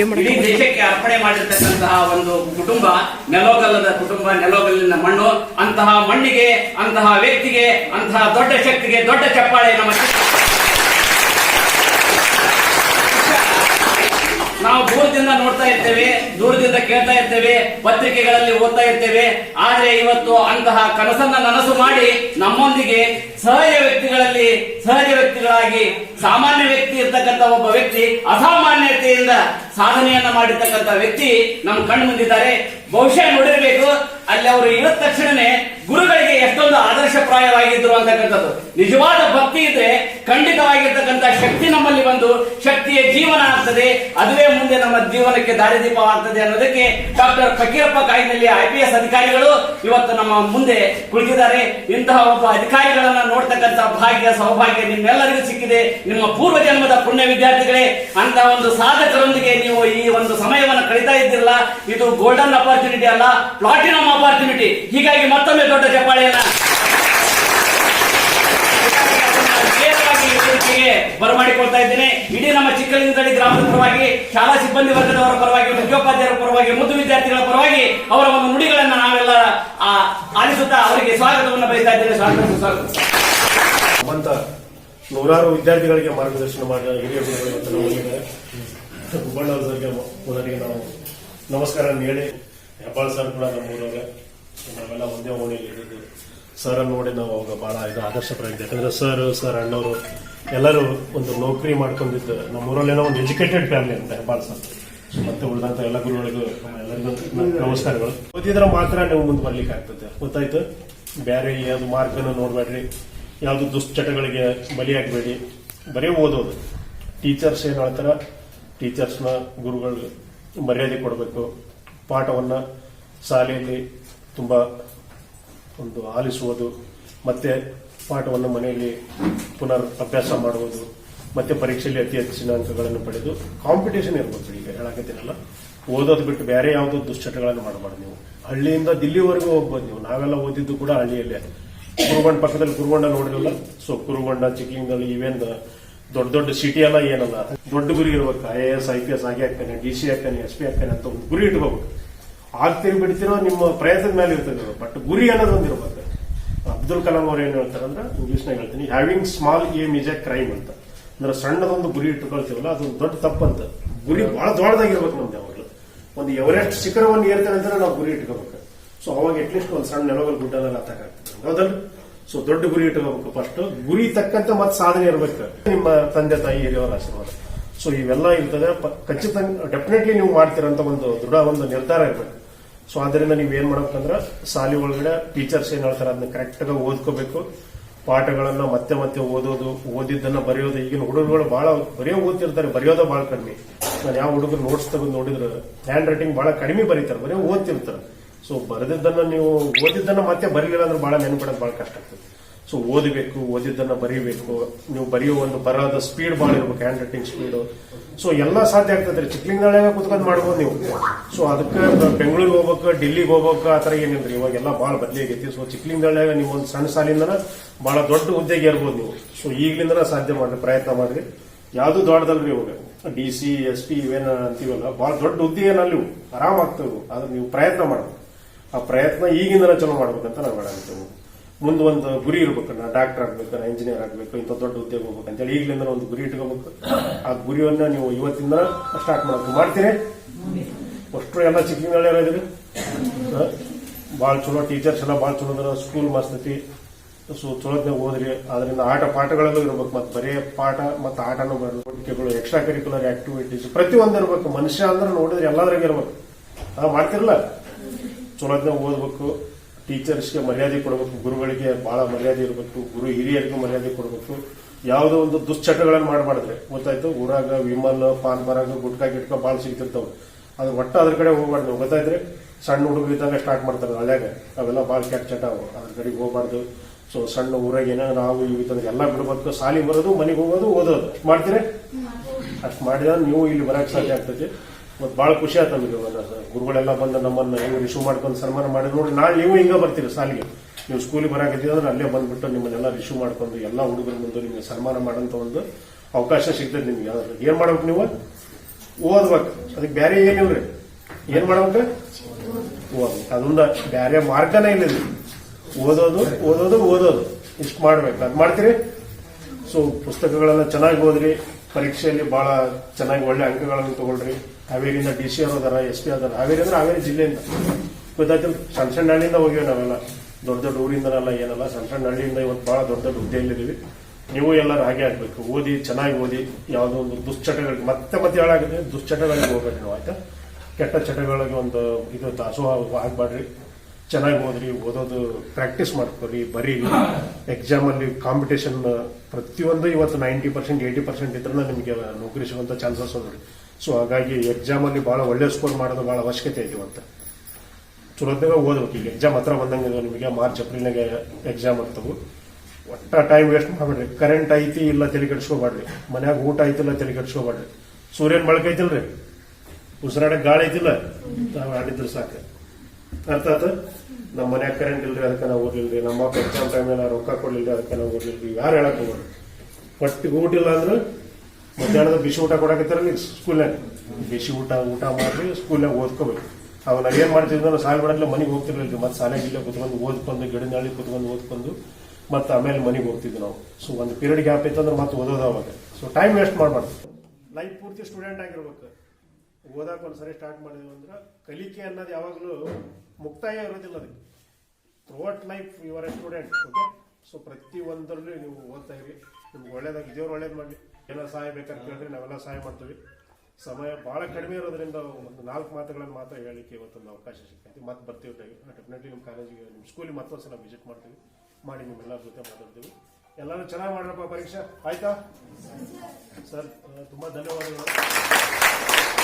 ಇಡೀ ದೇಶಕ್ಕೆ ಅರ್ಪಣೆ ಮಾಡಿರ್ತಕ್ಕಂತಹ ಒಂದು ಕುಟುಂಬ ನೆಲೋಗಲ್ಲದ ಕುಟುಂಬ ನೆಲೋಗಲ್ಲಿನ ಮಣ್ಣು ಅಂತಹ ಮಣ್ಣಿಗೆ ಅಂತಹ ವ್ಯಕ್ತಿಗೆ ಅಂತಹ ದೊಡ್ಡ ಶಕ್ತಿಗೆ ದೊಡ್ಡ ಚಪ್ಪಾಳೆ ನಮ್ಮ ನಾವು ದೂರದಿಂದ ನೋಡ್ತಾ ಇರ್ತೇವೆ, ದೂರದಿಂದ ಕೇಳ್ತಾ ಇರ್ತೇವೆ, ಪತ್ರಿಕೆಗಳಲ್ಲಿ ಓದ್ತಾ ಇರ್ತೇವೆ. ಆದ್ರೆ ಇವತ್ತು ಅಂತಹ ಕನಸನ್ನ ನನಸು ಮಾಡಿ ನಮ್ಮೊಂದಿಗೆ ಸಹಜ ವ್ಯಕ್ತಿಗಳಲ್ಲಿ ಸಹಜ ವ್ಯಕ್ತಿಗಳಾಗಿ ಸಾಮಾನ್ಯ ವ್ಯಕ್ತಿ ಇರ್ತಕ್ಕಂಥ ಒಬ್ಬ ವ್ಯಕ್ತಿ ಅಸಾಮಾನ್ಯತೆಯಿಂದ ಸಾಧನೆಯನ್ನ ಮಾಡಿರ್ತಕ್ಕಂಥ ವ್ಯಕ್ತಿ ನಮ್ಮ ಕಣ್ಣು ಮುಂದಿದ್ದಾರೆ ಬಹುಶಃ ನೋಡಿರ್ಬೇಕು ಅಲ್ಲಿ ಅವರು ಇಳಿದ ತಕ್ಷಣನೇ ಗುರುಗಳಿಗೆ ಎಷ್ಟೊಂದು ಆದರ್ಶಪ್ರಾಯವಾಗಿದ್ರು ಅಂತಕ್ಕಂಥದ್ದು ನಿಜವಾದ ಭಕ್ತಿ ಇದ್ರೆ ಖಂಡಿತವಾಗಿರ್ತಕ್ಕಂಥ ಶಕ್ತಿ ನಮ್ಮಲ್ಲಿ ಬಂದು ಶಕ್ತಿಯ ಜೀವನ ಆಗ್ತದೆ. ಅದುವೇ ಮುಂದೆ ನಮ್ಮ ಜೀವನಕ್ಕೆ ದಾರಿದೀಪವಾಗ್ತದೆ ಅನ್ನೋದಕ್ಕೆ ಡಾಕ್ಟರ್ ಫಕೀರಪ್ಪ ಕಾಯಿನಲ್ಲಿ ಐ ಪಿ ಎಸ್ ಅಧಿಕಾರಿಗಳು ಇವತ್ತು ನಮ್ಮ ಮುಂದೆ ಕುಳಿತಿದ್ದಾರೆ. ಇಂತಹ ಒಬ್ಬ ಅಧಿಕಾರಿಗಳನ್ನ ನೋಡ್ತಕ್ಕಂಥ ಭಾಗ್ಯ ಸೌಭಾಗ್ಯ ನಿಮ್ಮೆಲ್ಲರಿಗೂ ಸಿಕ್ಕಿದೆ. ನಿಮ್ಮ ಪೂರ್ವ ಜನ್ಮದ ಪುಣ್ಯ ವಿದ್ಯಾರ್ಥಿಗಳೇ ಅಂತ ಒಂದು ಸಾಧಕರೊಂದಿಗೆ ನೀವು ಈ ಒಂದು ಸಮಯವನ್ನು ಕಳೀತಾ ಇದ್ದಿರಲ್ಲ, ಇದು ಗೋಲ್ಡನ್ ಅಪಾರ್ಚುನಿಟಿ ಅಲ್ಲ ಪ್ಲಾಟಿನಮ್ ಅಪಾರ್ಚುನಿಟಿ ಹೀಗಾಗಿ ಮತ್ತೊಮ್ಮೆ ದೊಡ್ಡ ವೇದಿಕೆಗೆ ಬರಮಾಡಿಕೊಳ್ತಾ ಇದ್ದೇನೆ. ಇಡೀ ನಮ್ಮ ಚಿಕ್ಕಲಿಂಗದಳ್ಳಿ ಗ್ರಾಮದ ಪರವಾಗಿ, ಶಾಲಾ ಸಿಬ್ಬಂದಿ ವರ್ಗದವರ ಪರವಾಗಿ ಮುಖ್ಯೋಪಾಧ್ಯಾಯರ ಪರವಾಗಿ, ಮುದ್ದು ವಿದ್ಯಾರ್ಥಿಗಳ ಪರವಾಗಿ ಅವರ ಒಂದು ನುಡಿಗಳನ್ನ ನಾವೆಲ್ಲ ಆಲಿಸುತ್ತಾ ಅವರಿಗೆ ಸ್ವಾಗತವನ್ನು ಬಯಸ್ತಾ ಇದ್ದೇನೆ. ಸ್ವಾಗತ ಸ್ವಾಗತ. ನೂರಾರು ವಿದ್ಯಾರ್ಥಿಗಳಿಗೆ ಮಾರ್ಗದರ್ಶನ ಮಾಡಿದ ಹಿರಿಯ ಗುರುಗಳು ಬಗ್ಗೆ ಮೊದಲಿಗೆ ನಾವು ನಮಸ್ಕಾರ ಹೇಳಿ ಹೆಬ್ಬಾಳ್ ಸರ್ ಕೂಡ ನಮ್ಮೂರವ್ರೆ ನಾವೆಲ್ಲ ಒಂದೇ ಓಣಿಯಲ್ಲಿ ಇದ್ದು ಸರ್ ನೋಡಿ ನಾವು ಅವಾಗ ಬಹಳ ಇದು ಆದರ್ಶಪ್ರಾಯಿದ್ದೆ, ಯಾಕಂದ್ರೆ ಸರ್ ಸರ್ ಅಣ್ಣವರು ಎಲ್ಲರೂ ಒಂದು ನೌಕರಿ ಮಾಡ್ಕೊಂಡಿದ್ದು ನಮ್ಮ ಊರಲ್ಲೇನೋ ಒಂದು ಎಜುಕೇಟೆಡ್ ಫ್ಯಾಮಿಲಿ ಅಂತ ಹೆಬ್ಬಾಳ್ ಸರ್ ಮತ್ತೆ ಉಳಿದಂತ ಎಲ್ಲ ಗುರುಗಳಿಗೂ ಎಲ್ಲರಿಗೂ ನಮಸ್ಕಾರಗಳು. ಓದಿದ್ರೆ ಮಾತ್ರ ನೀವು ಮುಂದೆ ಬರ್ಲಿಕ್ಕೆ ಆಗ್ತದೆ. ಗೊತ್ತಾಯ್ತು? ಬೇರೆ ಯಾವ್ದು ಮಾರ್ಗನ ನೋಡ್ಬೇಡ್ರಿ. ಯಾವ್ದು ದುಶ್ಚಟಗಳಿಗೆ ಬಲಿಯಾಗಬೇಡಿ. ಬರೀ ಓದೋದು. ಟೀಚರ್ಸ್ ಏನ್ ಹೇಳ್ತಾರ? ಟೀಚರ್ಸ್ನ ಗುರುಗಳು ಮರ್ಯಾದೆ ಕೊಡಬೇಕು. ಪಾಠವನ್ನ ಶಾಲೆಯಲ್ಲಿ ತುಂಬಾ ಒಂದು ಆಲಿಸುವುದು, ಮತ್ತೆ ಪಾಠವನ್ನು ಮನೆಯಲ್ಲಿ ಪುನರ್ ಅಭ್ಯಾಸ ಮಾಡುವುದು, ಮತ್ತೆ ಪರೀಕ್ಷೆಯಲ್ಲಿ ಅತಿ ಹೆಚ್ಚಿನ ಅಂಕಗಳನ್ನು ಪಡೆದು ಕಾಂಪಿಟೇಷನ್ ಇರ್ಬೋದು ಈಗ ಹೇಳಕತ್ತೀನಲ್ಲ. ಓದೋದು ಬಿಟ್ಟು ಬೇರೆ ಯಾವುದೋ ದುಶ್ಚಟಗಳನ್ನು ಮಾಡಬಾರ್ದು ನೀವು. ಹಳ್ಳಿಯಿಂದ ದಿಲ್ಲಿವರೆಗೂ ಹೋಗ್ಬೋದು ನೀವು. ನಾವೆಲ್ಲ ಓದಿದ್ದು ಕೂಡ ಹಳ್ಳಿಯಲ್ಲೇ. ಕುರುಗೊಂಡ ಪಕ್ಕದಲ್ಲಿ ಕುರುಗೊಂಡ ನೋಡಿರಲ್ಲ? ಸೊ ಕುರುಗೊಂಡ ಚಿಕ್ಕಿಂಗಲ್ಲಿ ಇವೇನ್ ದೊಡ್ಡ ದೊಡ್ಡ ಸಿಟಿ ಎಲ್ಲ ಏನಲ್ಲ, ದೊಡ್ಡ ಗುರಿ ಇರ್ಬೇಕು. I A S I P S ಆಗಿ ಹಾಕ್ತಾನೆ ಡಿ ಸಿ ಹಾಕ್ತಾನೆ ಎಸ್ ಪಿ ಹಾಕ್ತಾನೆ ಅಂತ ಒಂದು ಗುರಿ ಇಟ್ಕೋಬೇಕು. ಆಗ್ತೀರಿ ಬಿಡ್ತಿರೋ ನಿಮ್ಮ ಪ್ರಯತ್ನದ ಮೇಲೆ ಇರ್ತದೆ ಬಟ್ ಗುರಿ ಅನ್ನೋದು ಒಂದು ಇರ್ಬೇಕು. ಅಬ್ದುಲ್ ಕಲಾಂ ಅವ್ರು ಏನ್ ಹೇಳ್ತಾರೆ ಅಂದ್ರೆ ಇಂಗ್ಲಿಷ್ ನಾಗ ಹೇಳ್ತೀನಿ having small aim is a crime ಅಂತ. ಅಂದ್ರೆ ಸಣ್ಣದೊಂದು ಗುರಿ ಇಟ್ಕೊಳ್ತೀವಲ್ಲ ಅದೊಂದು ದೊಡ್ಡ ತಪ್ಪಂತ ಗುರಿ ಬಹಳ ದೊಡ್ಡದಾಗಿರ್ಬೇಕು ನಮ್ದು ಯಾವಾಗಲೂ. ಒಂದು ಎವರೆಸ್ಟ್ ಶಿಖರವನ್ನು ಏರ್ತೇನೆ ಅಂದ್ರೆ ನಾವು ಗುರಿ ಇಟ್ಕೋಬೇಕು. ಸೊ ಅವಾಗ ಅಟ್ಲೀಸ್ಟ್ ಒಂದು ಸಣ್ಣ ನೆಲಗಲ್ ಗುಡ್ಡಲ್ಲ ಹತ್ತಕ್ಕಾಗ್ತದೆ ಹೌದಲ್ಲ ಸೊ ದೊಡ್ಡ ಗುರಿ ಇಟ್ಕೋಬೇಕು ಫಸ್ಟ್ ಗುರಿ ತಕ್ಕಂತೆ ಮತ್ತೆ ಸಾಧನೆ ಇರಬೇಕು. ನಿಮ್ಮ ತಂದೆ, ತಾಯಿ ಹಿರಿಯವರ ಆಶೀರ್ವಾದ. ಸೊ ಇವೆಲ್ಲ ಇರ್ತದೆ. ಖಚಿತ ಡೆಫಿನೆಟ್ಲಿ ನೀವು ಮಾಡ್ತೀರಂತ ಒಂದು ದೃಢ ಒಂದು ನಿರ್ಧಾರ ಇರಬೇಕು. ಸೊ ಅದರಿಂದ ನೀವು ಏನ್ ಮಾಡ್ಬೇಕಂದ್ರೆ ಶಾಲೆ ಒಳಗಡೆ ಟೀಚರ್ಸ್ ಏನ್ ಹೇಳ್ತಾರೆ, ಅದನ್ನ ಕರೆಕ್ಟ್ ಆಗಿ ಓದ್ಕೋಬೇಕು. ಪಾಠಗಳನ್ನ ಮತ್ತೆ ಮತ್ತೆ ಓದೋದು, ಓದಿದ್ದನ್ನ ಬರೆಯೋದು. ಈಗಿನ ಹುಡುಗರುಗಳು ಬಹಳ ಬರೆಯೋ ಓದ್ತಿರ್ತಾರೆ, ಬರೆಯೋದು ಬಹಳ ಕಡಿಮೆ. ನಾನು ಯಾವ ಹುಡುಗರು ನೋಟ್ಸ್ ತಗೊಂಡು ನೋಡಿದ್ರೆ ಹ್ಯಾಂಡ್ ರೈಟಿಂಗ್ ಬಹಳ ಕಡಿಮೆ ಬರೀತಾರೆ, ಬರೀ ಓದ್ತಿರ್ತಾರೆ. ಸೊ ಬರೆದಿದ್ದನ್ನ ನೀವು ಓದಿದ್ದನ್ನ ಮತ್ತೆ ಬರೀಲಿಲ್ಲ ಅಂದ್ರೆ ಬಹಳ ನೆನಪಿಡೋದು ಬಹಳ ಕಷ್ಟ ಆಗ್ತದೆ. ಸೊ ಓದಬೇಕು, ಓದಿದ್ದನ್ನ ಬರೀಬೇಕು. ನೀವು ಬರೆಯೋ ಒಂದು ಬರೋದ ಸ್ಪೀಡ್ ಭಾಳ ಇರ್ಬೇಕು ಹ್ಯಾಂಡ್ ರೈಟಿಂಗ್ ಸ್ಪೀಡ್ ಸೊ ಎಲ್ಲ ಸಾಧ್ಯ ಆಗ್ತದೆ ಚಿಕ್ಕಲಿಂಗದಾಗ ಕುತ್ಕೊಂಡು ಮಾಡ್ಬೋದು ನೀವು. ಸೊ ಅದಕ್ಕೆ ಬೆಂಗಳೂರಿಗೆ ಹೋಗ್ಬೇಕು, ಡೆಲ್ಲಿಗೆ ಹೋಗ್ಬೇಕು, ಆ ಥರ ಏನಿಲ್ರಿ ಇವಾಗೆಲ್ಲ ಭಾಳ ಬದಲಿ ಆಗೈತಿ. ಸೊ ಚಿಕ್ಕಲಿಂಗದಾಗ ನೀವು ಒಂದು ಸಣ್ಣ ಸಾಲಿಂದನ ಭಾಳ ದೊಡ್ಡ ಹುದ್ದೆಗೆ ಇರ್ಬೋದು ನೀವು. ಸೊ ಈಗಲಿಂದನ ಸಾಧ್ಯ ಮಾಡಿರಿ, ಪ್ರಯತ್ನ ಮಾಡ್ರಿ. ಯಾವುದು ದೊಡ್ಡದಲ್ರಿ ಇವಾಗ? ಡಿ ಸಿ ಎಸ್ ಪಿ ಇವೇನ ಅಂತೀವಲ್ಲ, ಭಾಳ ದೊಡ್ಡ ಹುದ್ದೆ ಏನಲ್ಲಿ ಆರಾಮಾಗ್ತವೆ ಆರಾಮ್ ಆದ್ರೆ ನೀವು ಪ್ರಯತ್ನ ಮಾಡ್ಬೇಕು ಆ ಪ್ರಯತ್ನ ಈಗಿಂದನ ಚಲೋ ಮಾಡ್ಬೇಕಂತ ನಾವು ಹೇಳಾಗ್ತೇವೆ ಮುಂದೆ ಒಂದು ಗುರಿ ಇರ್ಬೇಕು ನಾ ಡಾಕ್ಟರ್ ಆಗ್ಬೇಕು ನಾ ಇಂಜಿನಿಯರ್ ಆಗ್ಬೇಕು, ಇಂಥ ದೊಡ್ಡ ಉದ್ಯೋಗ ಹೋಗ್ಬೇಕು ಅಂತೇಳಿ ಈಗಲಿಂದ ಒಂದು ಗುರಿ ಇಟ್ಕೋಬೇಕು. ಆ ಗುರಿಯನ್ನ ನೀವು ಇವತ್ತಿಂದ ಸ್ಟಾರ್ಟ್ ಮಾಡಬೇಕು ಮಾಡ್ತೀರಿ? ಅಷ್ಟು ಎಲ್ಲ ಚಿಕ್ಕಲಿಂಗಳ್ಳಿ ಇದ್ದೀರಿ? ಭಾಳ ಚಲೋ ಟೀಚರ್ಸ್ ಎಲ್ಲ ಭಾಳ ಚಲೋ ಅದರ ಸ್ಕೂಲ್ ಮಸ್ತತಿ ಸೊ ಚಲೋತ್ನಾಗ ಹೋದ್ರಿ ಅದರಿಂದ ಆಟ ಪಾಠಗಳಲ್ಲೂ ಇರ್ಬೇಕು, ಮತ್ತೆ ಬರೀ ಪಾಠ ಮತ್ತೆ ಆಟನೂ ಬರಬೇಕು ಎಕ್ಸ್ಟ್ರಾ ಕರಿಕ್ಯುಲರ್ ಆಕ್ಟಿವಿಟೀಸ್ ಪ್ರತಿಯೊಂದು ಇರ್ಬೇಕು. ಮನುಷ್ಯ ಅಂದ್ರೆ ನೋಡಿದ್ರೆ ಎಲ್ಲದ್ರಾಗ ಇರ್ಬೇಕು. ಮಾಡ್ತಿರಲ್ಲ? ಚಲೋತ್ನಾಗ ಓದಬೇಕು ಟೀಚರ್ಸ್ಗೆ ಮರ್ಯಾದೆ ಕೊಡಬೇಕು, ಗುರುಗಳಿಗೆ ಬಹಳ ಮರ್ಯಾದೆ ಇರಬೇಕು, ಗುರು ಹಿರಿಯರಿಗೂ ಮರ್ಯಾದೆ ಕೊಡಬೇಕು. ಯಾವುದೋ ಒಂದು ದುಶ್ಚಟಗಳನ್ನು ಮಾಡಬಾರ್ದ್ರೆ. ಗೊತ್ತಾಯ್ತು? ಊರಾಗ ವಿಮಲ್ ಪಾನ್ ಬರಾಗ ಗುಟ್ಕಾ ಗಿಟ್ಕ ಭಾಳ ಸಿಗ್ತಿರ್ತವೆ. ಅದು ಒಟ್ಟ ಅದ್ರ ಕಡೆ ಹೋಗ್ಬಾರ್ದು. ಗೊತ್ತಾಯ್ತ್ರಿ? ಸಣ್ಣ ಹುಡುಗರು ಇದ್ದಾಗ ಸ್ಟಾರ್ಟ್ ಮಾಡ್ತಾರೆ ಹಳ್ಳ್ಯಾಗ ಅವೆಲ್ಲ ಭಾಳ ಕೆಟ್ಟ ಚಟ ಅವು ಅದ್ರ ಕಡೆಗೆ ಹೋಗ್ಬಾರ್ದು. ಸೊ ಸಣ್ಣ ಊರಾಗ ಏನೋ ನಾವು ಇವು ಇದ್ದಾಗ ಎಲ್ಲ ಬಿಡ್ಬೇಕು. ಸಾಲಿ ಬರೋದು ಮನೆಗೆ ಹೋಗೋದು, ಓದೋದು. ಮಾಡ್ತೀರಿ? ಅಷ್ಟು ಮಾಡಿದ್ರೆ ನೀವು ಇಲ್ಲಿ ಬರಕ್ಕೆ ಸಾಧ್ಯ ಆಗ್ತೈತಿ. ಮತ್ತೆ ಭಾಳ ಖುಷಿ ಆಯ್ತು ನಮಗೆ ಗುರುಗಳೆಲ್ಲ ಬಂದು ನಮ್ಮನ್ನ ಹೆಂಗ್ ರಿಸೀವ್ ಮಾಡ್ಕೊಂಡು ಸನ್ಮಾನ ಮಾಡಿ ನೋಡಿ ನಾಳೆ ನೀವು ಹಿಂಗ ಬರ್ತೀರಿ ಸಾಲಿಗೆ? ನೀವು ಸ್ಕೂಲಿಗೆ ಬರಾಕತ್ತೀವಿ ಅಂದ್ರೆ ಅಲ್ಲೇ ಬಂದ್ಬಿಟ್ಟು ನಿಮ್ಮನ್ನೆಲ್ಲ ರಿಸೀವ್ ಮಾಡ್ಕೊಂಡು ಎಲ್ಲ ಹುಡುಗರ ಮುಂದೆ ನಿಮಗೆ ಸನ್ಮಾನ ಮಾಡಂತ ಒಂದು ಅವಕಾಶ ಸಿಗ್ತದೆ ನಿಮ್ಗೆ. ಯಾವ್ದಾದ್ರು ಏನ್ ಮಾಡ್ಬೇಕು ನೀವು? ಓದ್ಬೇಕು. ಅದಕ್ಕೆ ಬೇರೆ ಏನಿವ್ರಿ ಏನ್ ಮಾಡ್ಬೇಕು? ಓದ್ಬೇಕು. ಅದೊಂದ ಬೇರೆ ಮಾರ್ಗನೇ ಇಲ್ಲ. ಓದೋದು ಓದೋದು ಓದೋದು. ಇಷ್ಟು ಮಾಡ್ಬೇಕು. ಅದ್ ಮಾಡ್ತೀರಿ? ಸೊ ಪುಸ್ತಕಗಳನ್ನ ಚೆನ್ನಾಗಿ ಓದ್ರಿ. ಪರೀಕ್ಷೆಯಲ್ಲಿ ಬಹಳ ಚೆನ್ನಾಗಿ ಒಳ್ಳೆ ಅಂಕಗಳನ್ನು ತಗೊಳ್ರಿ. ಹಾವೇರಿಯಿಂದ ಡಿ ಸಿ ಅದಾರ, ಎಸ್ ಪಿ ಅದಾರ. ಹಾವೇರಿ ಅಂದ್ರೆ ಹಾವೇರಿ ಜಿಲ್ಲೆಯಿಂದ. ಗೊತ್ತಾಯ್ತು ಸಣ್ಣ ಸಣ್ಣ ಹಳ್ಳಿಯಿಂದ ಹೋಗಿವಿ ನಾವೆಲ್ಲ. ದೊಡ್ಡ ದೊಡ್ಡ ಊರಿಂದನಲ್ಲ ಏನಲ್ಲ ಸಣ್ಣ ಸಣ್ಣ ಹಳ್ಳಿಯಿಂದ ಇವತ್ತು ಬಹಳ ದೊಡ್ಡ ದೊಡ್ಡ ಹುದ್ದೆಯಲ್ಲಿದ್ದೀವಿ. ನೀವು ಎಲ್ಲರೂ ಹಾಗೆ ಆಗ್ಬೇಕು. ಓದಿ, ಚೆನ್ನಾಗಿ ಓದಿ, ಯಾವುದೋ ಒಂದು ದುಶ್ಚಟಗಳಿಗೆ ಮತ್ತೆ ಮತ್ತೆ ಹೇಳಾಗಿದೆ ದುಶ್ಚಟಗಳಿಗೆ ಹೋಗ್ಬೇಡ್ರಿ ನೀವು, ಆಯ್ತಾ? ಕೆಟ್ಟ ಚಟಗಳಿಗೆ ಒಂದು ಇದು ದಾಸೋಹ ಆಗ್ಬಾಡ್ರಿ ಚೆನ್ನಾಗಿ ಓದ್ರಿ, ಓದೋದು ಪ್ರಾಕ್ಟೀಸ್ ಮಾಡ್ಕೊರಿ ಬರೀರಿ ಎಕ್ಸಾಮ್ ಅಲ್ಲಿ ಕಾಂಪಿಟೇಷನ್ ಪ್ರತಿಯೊಂದು ಇವತ್ತು ನೈಂಟಿ ಪರ್ಸೆಂಟ್ ಏಯ್ಟಿ ಪರ್ಸೆಂಟ್ ಇದ್ರೆ ನಿಮಗೆ ನೌಕರಿ ಸಿಗುವಂತ ಚಾನ್ಸಸ್ ನೋಡಿ ಸೊ ಹಾಗಾಗಿ ಎಕ್ಸಾಮ್ ಅಲ್ಲಿ ಬಹಳ ಒಳ್ಳೆ ಸ್ಕೋರ್ ಮಾಡೋದು ಬಹಳ ಅವಶ್ಯಕತೆ ಇದೆ ಅಂತ. ಚಲೋತ್ನಾಗ ಓದ್ಬೇಕು ಈಗ. ಎಕ್ಸಾಮ್ ಹತ್ರ ಬಂದಂಗೆ ನಿಮಗೆ ಮಾರ್ಚ್ ಏಪ್ರಿಲ್ನಾಗೆ ಎಕ್ಸಾಮ್ ಆಗ್ತವು. ಒಟ್ಟ ಟೈಮ್ ವೇಸ್ಟ್ ಮಾಡಬೇಡ್ರಿ. ಕರೆಂಟ್ ಐತಿ ಇಲ್ಲ ತಲೆ ಕೆಡಿಸ್ಕೋಬೇಡ್ರಿ. ಮನ್ಯಾಗ ಊಟ ಐತಿಲ್ಲ ತಲೆ ಕೆಡಿಸ್ಕೋಬೇಡ್ರಿ. ಸೂರ್ಯನ ಬಳಕೆ ಐತಿಲ್ರಿ? ಉಸಿರಾಡಕ್ಕೆ ಗಾಳಿ ಐತಿಲ್ಲ? ನಾವು ಆಡಿದ್ರೆ ಸಾಕು. ಅರ್ಥ ಆತ? ನಮ್ಮ ಮನ್ಯಾಗ ಕರೆಂಟ್ ಇಲ್ರಿ, ಅದಕ್ಕೆ ನಾವು ಓದ್ಲಿಲ್ರಿ. ನಮ್ಮ ಎಕ್ಸಾಮ್ ಟೈಮ್ ರೊಕ್ಕ ಕೊಡ್ಲಿಲ್ರಿ, ಅದಕ್ಕೆ ನಾವು ಓದಿಲ್ರಿ ಯಾರು ಹೇಳಕ್ ಹೋಗ್ರಿ ಪಟ್ಟಿಗೆ ಊಟ ಇಲ್ಲ ಅಂದ್ರೆ ಮಧ್ಯಾಹ್ನದ ಬಿಸಿ ಊಟ ಕೊಡಕತ್ತಾರಲ್ಲ ಸ್ಕೂಲ್ನಾಗ ಬಿಸಿ ಊಟ ಊಟ ಮಾಡಿ ಸ್ಕೂಲ್ನಾಗ ಓದ್ಕೋಬೇಕು. ಅವಾಗ ನಾವು ಏನು ಮಾಡ್ತಿದ್ವಿ ನಾವು ಸಾಲ ಬಿಡಲ್ಲ ಮನೆಗೆ ಹೋಗ್ತಿರ್ಲಿಲ್ಲ ಮತ್ತೆ ಸಾಲೆ ಗಿಲ್ಲೆ ಕುತ್ಕೊಂಡು ಓದ್ಕೊಂಡು ಗಿಡನಾಳಿ ಕುತ್ಕೊಂಡು ಓದ್ಕೊಂಡು, ಮತ್ತೆ ಆಮೇಲೆ ಮನೆಗೆ ಹೋಗ್ತಿದ್ವಿ ನಾವು. ಸೊ ಒಂದು ಪೀರಿಯಡ್ ಗ್ಯಾಪ್ ಇತ್ತು ಅಂದ್ರೆ ಮತ್ತೆ ಓದೋದು ಅವಾಗ. ಸೊ ಟೈಮ್ ವೇಸ್ಟ್ ಮಾಡಬಾರ್ದು. ಲೈಫ್ ಪೂರ್ತಿ ಸ್ಟೂಡೆಂಟ್ ಆಗಿರ್ಬೇಕು. ಓದಕ್ಕೆ ಒಂದ್ಸರಿ ಸ್ಟಾರ್ಟ್ ಮಾಡಿದ್ವಿ ಅಂದ್ರೆ ಕಲಿಕೆ ಅನ್ನೋದು ಯಾವಾಗಲೂ ಮುಕ್ತಾಯ ಇರೋದಿಲ್ಲ ಅದಕ್ಕೆ throughout life your a student okay so ಪ್ರತಿ ಒಂದರಲ್ಲೂ ನೀವು ಓದ್ತಾ ಇರಿ. ನಿಮ್ಗೆ ಒಳ್ಳೇದಾಗಿ, ದೇವ್ರು ಒಳ್ಳೇದು ಮಾಡಲಿ. ಏನೋ ಸಹಾಯ ಬೇಕಾದ್ರೆ ಕೇಳಿದ್ರೆ ನಾವೆಲ್ಲ ಸಹಾಯ ಮಾಡ್ತೀವಿ. ಸಮಯ ಬಹಳ ಕಡಿಮೆ ಇರೋದ್ರಿಂದ ಒಂದು ನಾಲ್ಕು ಮಾತುಗಳನ್ನು ಮಾತ್ರ ಹೇಳಲಿಕ್ಕೆ ಇವತ್ತೊಂದು ಅವಕಾಶ ಸಿಗ್ತೈತಿ ಮತ್ತೆ ಬರ್ತೀವಿ ಡೆಫಿನೆಟ್ಲಿ ನಿಮ್ಮ ಕಾಲೇಜಿಗೆ, ನಿಮ್ಮ ಸ್ಕೂಲಿಗೆ ಮತ್ತೊಂದು ಸಲ ವಿಸಿಟ್ ಮಾಡ್ತೀವಿ. ಮಾಡಿ ನಿಮ್ಮೆಲ್ಲರ ಜೊತೆ ಮಾತಾಡ್ತೀವಿ. ಎಲ್ಲರೂ ಚೆನ್ನಾಗಿ ಮಾಡ್ರಪ್ಪ ಪರೀಕ್ಷೆ. ಆಯ್ತಾ? ಸರ್ ತುಂಬ ಧನ್ಯವಾದಗಳು.